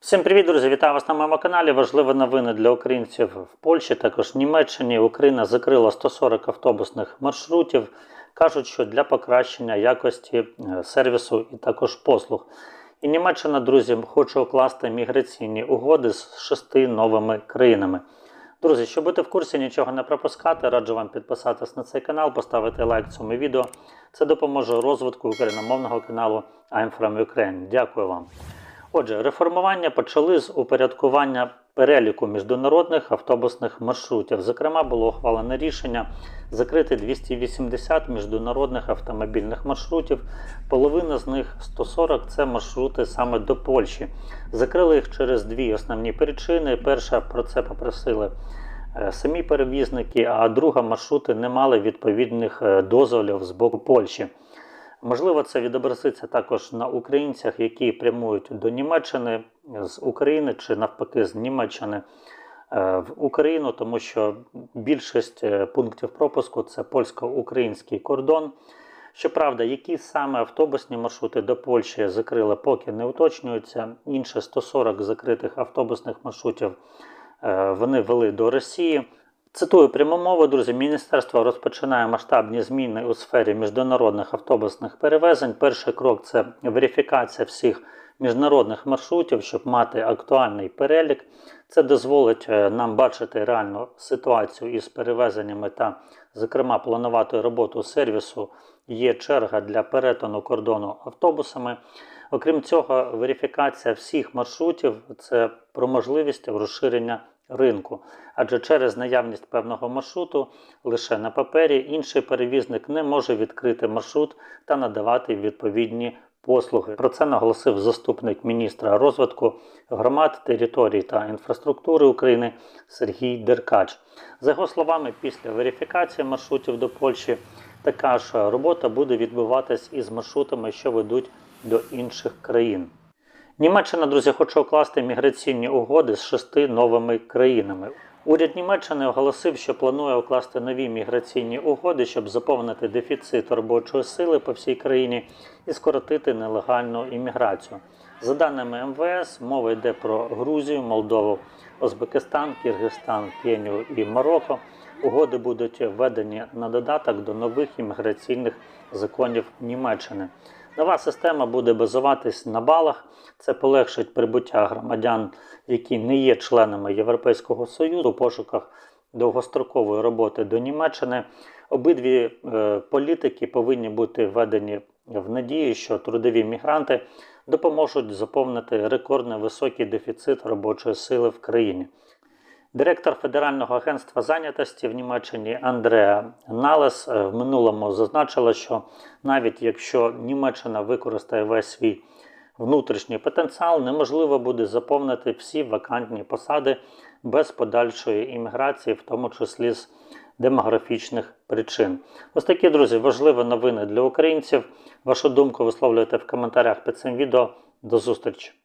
Всім привіт, друзі! Вітаю вас на моєму каналі. Важливі новини для українців в Польщі, також в Німеччині. Україна закрила 140 автобусних маршрутів. Кажуть, що для покращення якості е, сервісу і також послуг. І Німеччина, друзі, хоче укласти міграційні угоди з шести новими країнами. Друзі, щоб бути в курсі, нічого не пропускати, раджу вам підписатись на цей канал, поставити лайк цьому відео. Це допоможе розвитку україномовного каналу I'm from Ukraine. Дякую вам. Отже, реформування почали з упорядкування переліку міжнародних автобусних маршрутів. Зокрема, було ухвалене рішення закрити 280 міжнародних автомобільних маршрутів. Половина з них 140 це маршрути саме до Польщі. Закрили їх через дві основні причини. Перша про це попросили е, самі перевізники, а друга маршрути не мали відповідних е, дозволів з боку Польщі. Можливо, це відобразиться також на українцях, які прямують до Німеччини з України чи навпаки з Німеччини е, в Україну, тому що більшість е, пунктів пропуску це польсько-український кордон. Щоправда, які саме автобусні маршрути до Польщі закрили, поки не уточнюються. Інше 140 закритих автобусних маршрутів е, вони вели до Росії. Цитую пряму мову, друзі. Міністерство розпочинає масштабні зміни у сфері міжнародних автобусних перевезень. Перший крок це верифікація всіх міжнародних маршрутів, щоб мати актуальний перелік. Це дозволить е, нам бачити реальну ситуацію із перевезеннями та, зокрема, планувати роботу сервісу. Є черга для перетину кордону автобусами. Окрім цього, верифікація всіх маршрутів це про можливість розширення ринку, адже через наявність певного маршруту лише на папері інший перевізник не може відкрити маршрут та надавати відповідні послуги. Про це наголосив заступник міністра розвитку громад, територій та інфраструктури України Сергій Деркач. За його словами, після верифікації маршрутів до Польщі така ж робота буде відбуватись із маршрутами, що ведуть до інших країн. Німеччина, друзі, хоче укласти міграційні угоди з шести новими країнами. Уряд Німеччини оголосив, що планує укласти нові міграційні угоди, щоб заповнити дефіцит робочої сили по всій країні і скоротити нелегальну імміграцію. За даними МВС, мова йде про Грузію, Молдову, Узбекистан, Киргизстан, Кенію і Марокко. Угоди будуть введені на додаток до нових імміграційних законів Німеччини. Нова система буде базуватись на балах. Це полегшить прибуття громадян, які не є членами Європейського Союзу у пошуках довгострокової роботи до Німеччини. Обидві е, політики повинні бути введені в надії, що трудові мігранти допоможуть заповнити рекордно високий дефіцит робочої сили в країні. Директор Федерального агентства зайнятості в Німеччині Андреа Налес е, в минулому зазначила, що навіть якщо Німеччина використає весь свій внутрішній потенціал, неможливо буде заповнити всі вакантні посади без подальшої імміграції, в тому числі з демографічних причин. Ось такі, друзі, важливі новини для українців. Вашу думку висловлюйте в коментарях під цим відео. До зустрічі!